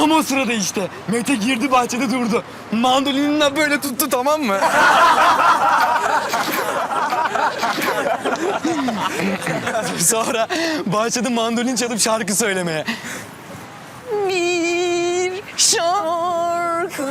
Tam o sırada işte Mete girdi bahçede durdu. Mandolinini böyle tuttu tamam mı? Sonra bahçede mandolin çalıp şarkı söylemeye. Bir şarkı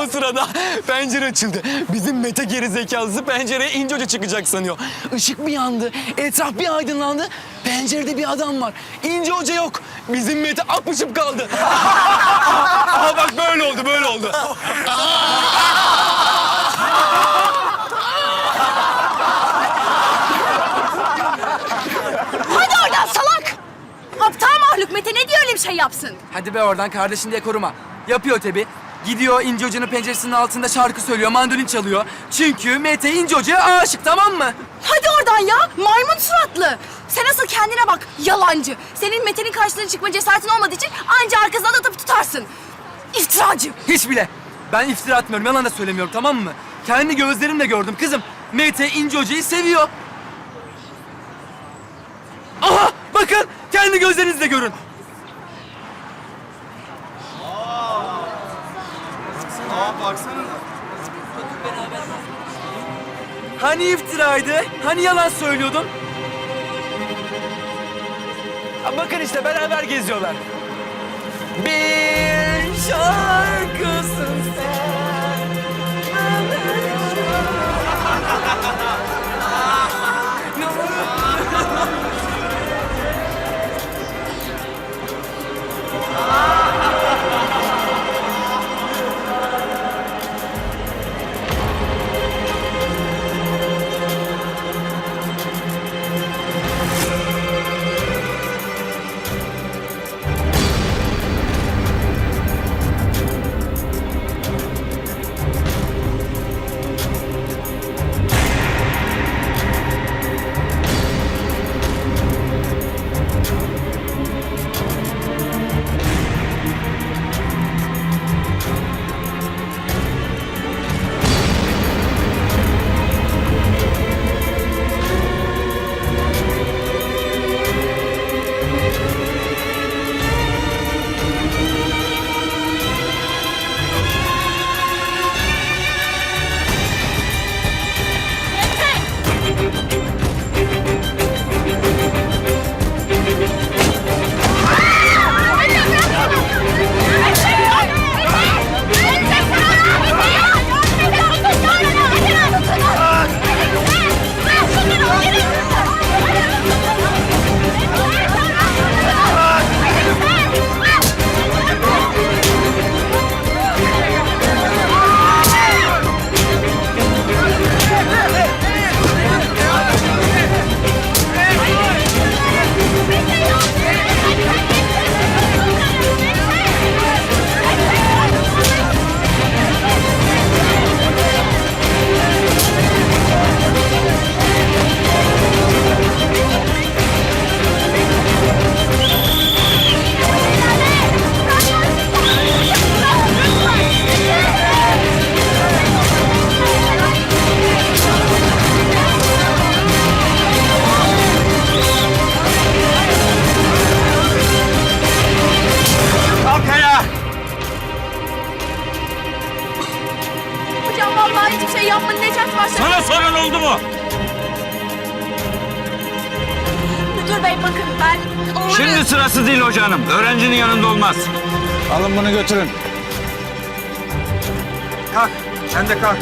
o sırada pencere açıldı. Bizim Mete gerizekalısı pencereye ince hoca çıkacak sanıyor. Işık bir yandı, etraf bir aydınlandı. Pencerede bir adam var. İnce hoca yok. Bizim Mete apışıp kaldı. Aha bak böyle oldu, böyle oldu. Hadi oradan salak! Aptal mahluk Mete ne diye öyle bir şey yapsın? Hadi be oradan kardeşin diye koruma. Yapıyor tabi. Gidiyor İnci Hoca'nın penceresinin altında şarkı söylüyor, mandolin çalıyor. Çünkü Mete İnci Hoca'ya aşık tamam mı? Hadi oradan ya maymun suratlı. Sen asıl kendine bak yalancı. Senin Mete'nin karşısına çıkma cesaretin olmadığı için anca arkasından atıp tutarsın. İftiracı. Hiç bile. Ben iftira atmıyorum, yalan da söylemiyorum tamam mı? Kendi gözlerimle gördüm kızım. Mete İnci Hoca'yı seviyor. Aha bakın kendi gözlerinizle görün. Hani iftiraydı? Hani yalan söylüyordun? Ha, bakın işte beraber geziyorlar. Bir şarkısın sen. sırası değil hocanım. Öğrencinin yanında olmaz. Alın bunu götürün. Kalk. Sen de kalk.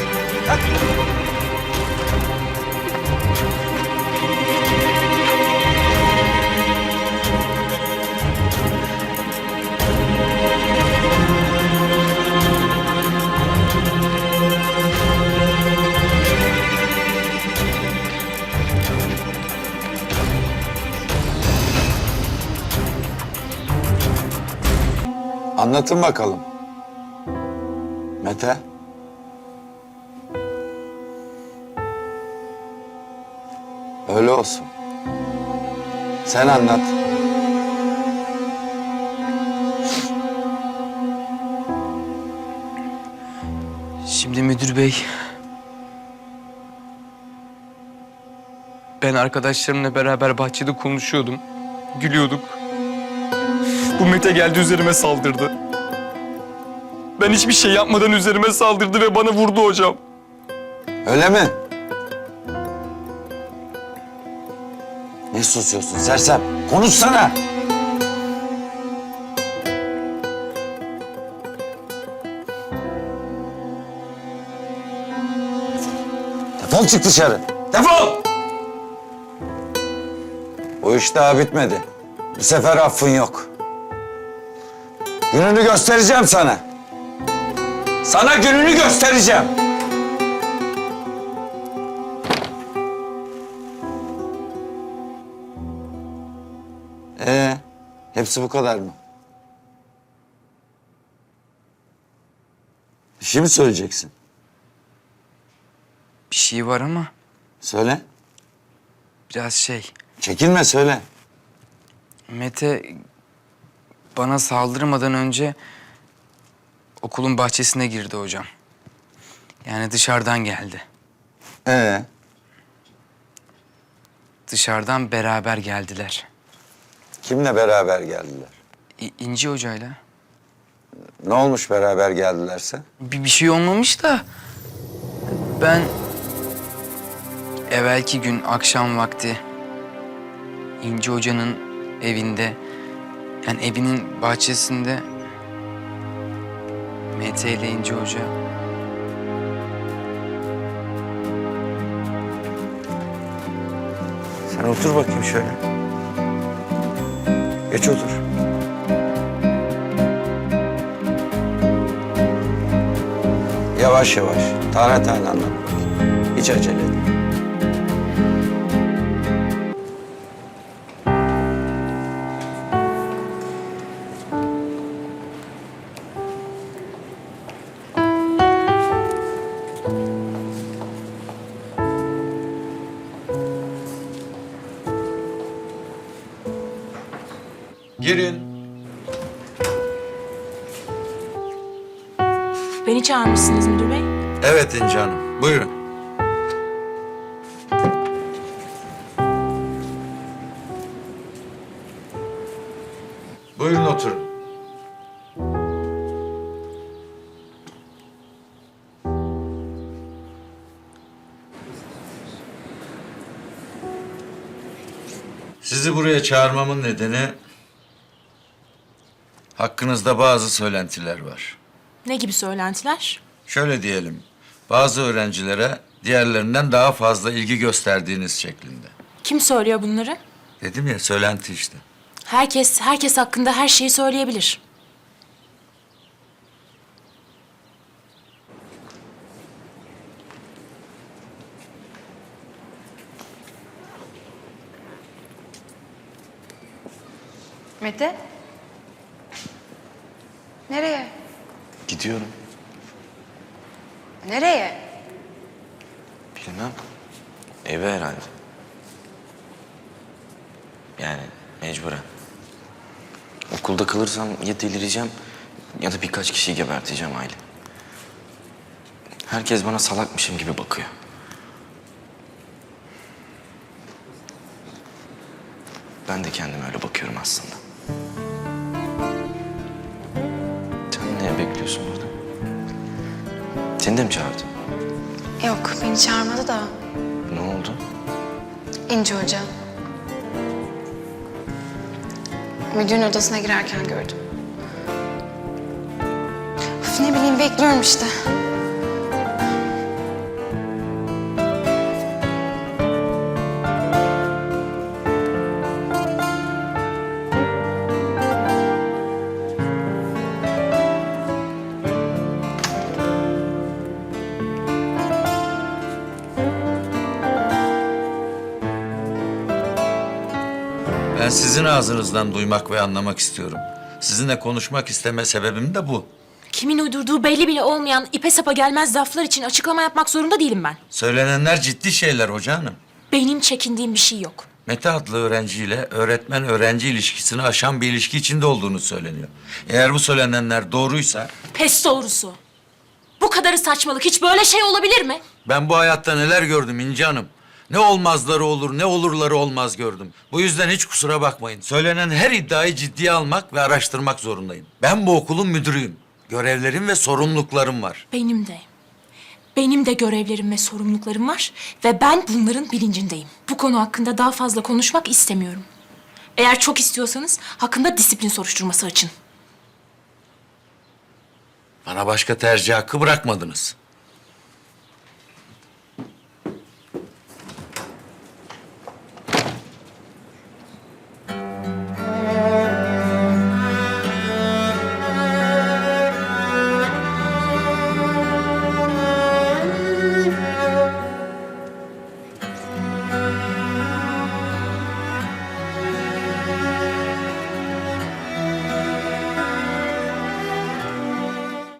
Anlatın bakalım. Mete. Öyle olsun. Sen anlat. Şimdi müdür bey... Ben arkadaşlarımla beraber bahçede konuşuyordum. Gülüyorduk. Bu Mete geldi üzerime saldırdı. Ben hiçbir şey yapmadan üzerime saldırdı ve bana vurdu hocam. Öyle mi? Ne susuyorsun sersem? Konuşsana. Defol çık dışarı. Defol! Bu iş daha bitmedi. Bu sefer affın yok. Gününü göstereceğim sana. Sana gününü göstereceğim. Ee, hepsi bu kadar mı? Bir şey mi söyleyeceksin? Bir şey var ama Söyle. biraz şey. Çekinme söyle. Mete bana saldırmadan önce okulun bahçesine girdi hocam. Yani dışarıdan geldi. Ee, Dışarıdan beraber geldiler. kimle beraber geldiler? İ- İnci hocayla. Ne olmuş beraber geldilerse? Bir, bir şey olmamış da ben evvelki gün akşam vakti İnci Hoca'nın evinde yani evinin bahçesinde Mete ile İnci Hoca Sen otur bakayım şöyle. Geç otur. Yavaş yavaş, tane tane anlat bakayım. Hiç acele etme. Girin. Beni çağırmışsınız müdür bey. Evet İnci Hanım, buyurun. Buyurun oturun. Sizi buraya çağırmamın nedeni hakkınızda bazı söylentiler var. Ne gibi söylentiler? Şöyle diyelim, bazı öğrencilere diğerlerinden daha fazla ilgi gösterdiğiniz şeklinde. Kim söylüyor bunları? Dedim ya, söylenti işte. Herkes, herkes hakkında her şeyi söyleyebilir. Mete? Nereye? Gidiyorum. Nereye? Bilmem. Eve herhalde. Yani mecburen. Okulda kalırsam ya delireceğim ya da birkaç kişiyi geberteceğim aile. Herkes bana salakmışım gibi bakıyor. Ben de kendime öyle bakıyorum aslında. Bekliyorsun burada? Seni de mi çağırdı? Yok, beni çağırmadı da Ne oldu? İnci Hoca. Müdürün odasına girerken gördüm. Üf, ne bileyim bekliyorum işte. Ben sizin ağzınızdan duymak ve anlamak istiyorum. Sizinle konuşmak isteme sebebim de bu. Kimin uydurduğu belli bile olmayan ipe sapa gelmez laflar için açıklama yapmak zorunda değilim ben. Söylenenler ciddi şeyler hoca hanım. Benim çekindiğim bir şey yok. Mete adlı öğrenciyle öğretmen-öğrenci ilişkisini aşan bir ilişki içinde olduğunu söyleniyor. Eğer bu söylenenler doğruysa Pes doğrusu. Bu kadarı saçmalık. Hiç böyle şey olabilir mi? Ben bu hayatta neler gördüm İnci Hanım. Ne olmazları olur, ne olurları olmaz gördüm. Bu yüzden hiç kusura bakmayın. Söylenen her iddiayı ciddiye almak ve araştırmak zorundayım. Ben bu okulun müdürüyüm. Görevlerim ve sorumluluklarım var. Benim de. Benim de görevlerim ve sorumluluklarım var ve ben bunların bilincindeyim. Bu konu hakkında daha fazla konuşmak istemiyorum. Eğer çok istiyorsanız hakkında disiplin soruşturması açın. Bana başka tercih hakkı bırakmadınız.